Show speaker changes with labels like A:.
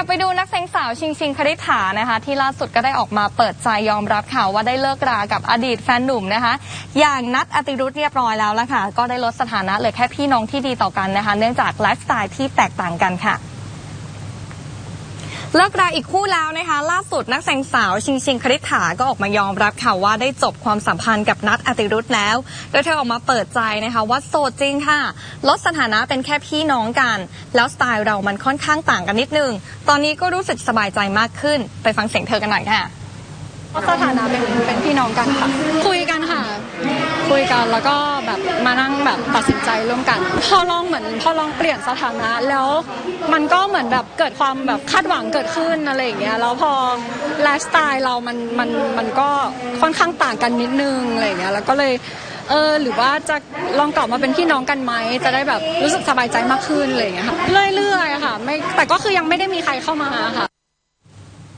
A: ับไปดูนักแสดงสาวชิงชิงคริษฐานะคะ ที่ล่าสุดก็ได้ออกมาเปิดใจยอมรับข่าวว่าได้เลิกรากับอดีตแฟนหนุ่มนะคะ อย่างนัดอติรุธเรียบร้อยแล้วละค่ะ ก็ได้ลดสถานะเหลือแค่พี่น้องที่ดีต่อกันนะคะ เนื่องจากไลฟ์สไตล์ที่แตกต่างกันค่ะ เลิกราอีกคู่แล้วนะคะ ล่าสุดนักแสดงสาวชิงชิงคริษฐาก็ออกมายอมรับค่ะว่าได้จบความสัมพันธ์กับนัทอติรุธแล้ว โดยเธอออกมาเปิดใจนะคะว่าโสดจริงค่ะ ลดสถานะเป็นแค่พี่น้องกัน แล้วสไตล์เรามันค่อนข้างต่างกันนิดนึง ตอนนี้ก็รู้สึกสบายใจมากขึ้น ไปฟังเสียงเธอกันหน่อยค่ะ
B: สถานะเป็นเป็นพี่น้องกันค่ะ คุยกันค่ะ คุยกันแล้วก็แบบมานั่งแบบตัดสินใจร่วมกัน พอลองเหมือนพอลองเปลี่ยนสถานะแล้วมันก็เหมือนแบบเกิดความแบบคาดหวังเกิดขึ้นอะไรอย่างเงี้ยแล้วพอไลฟ์สไตล์เรามันมันมันก็ค่อนข้างต่างกันนิดนึงอะไรอย่างเงี้ยแล้วก็เลยเออหรือว่าจะลองกลับมาเป็นพี่น้องกันไหมจะได้แบบรู้สึกสบายใจมากขึ้นอะไรอย่างเงี้ยค่ะเรื่อยๆค่ะไม่แต่ก็คือยังไม่ได้มีใครเข้ามาค่ะ